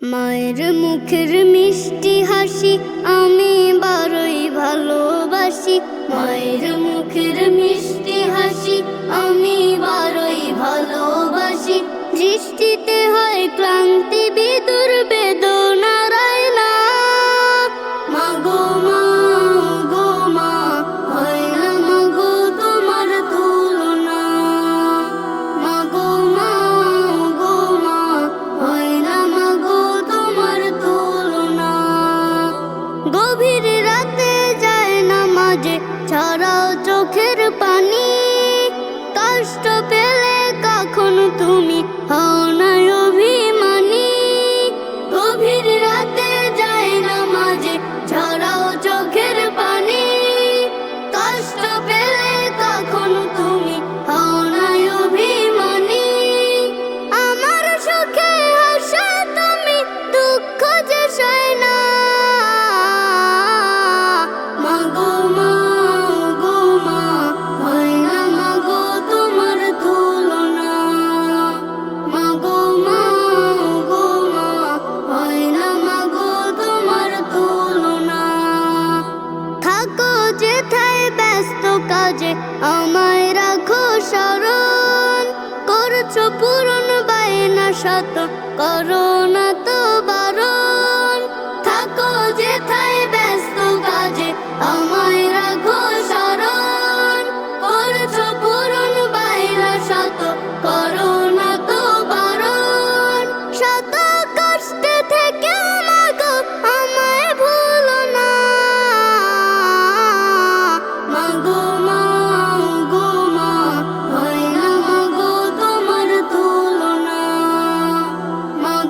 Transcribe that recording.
মায়ের মুখের মিষ্টি হাসি আমি বারই ভালোবাসি। মায়ের মুখের মিষ্টি হাসি আমি বারই ভালোবাসি। দৃষ্টিতে হয় ক্লান্তি মাঝে ছাড়াও চোখের পানি। কষ্ট পেলে কখন তুমি হও না আমায় রাখো শরণ করছ পূরণ বায়না শত করো না তো বারণ। থাকো যেথায়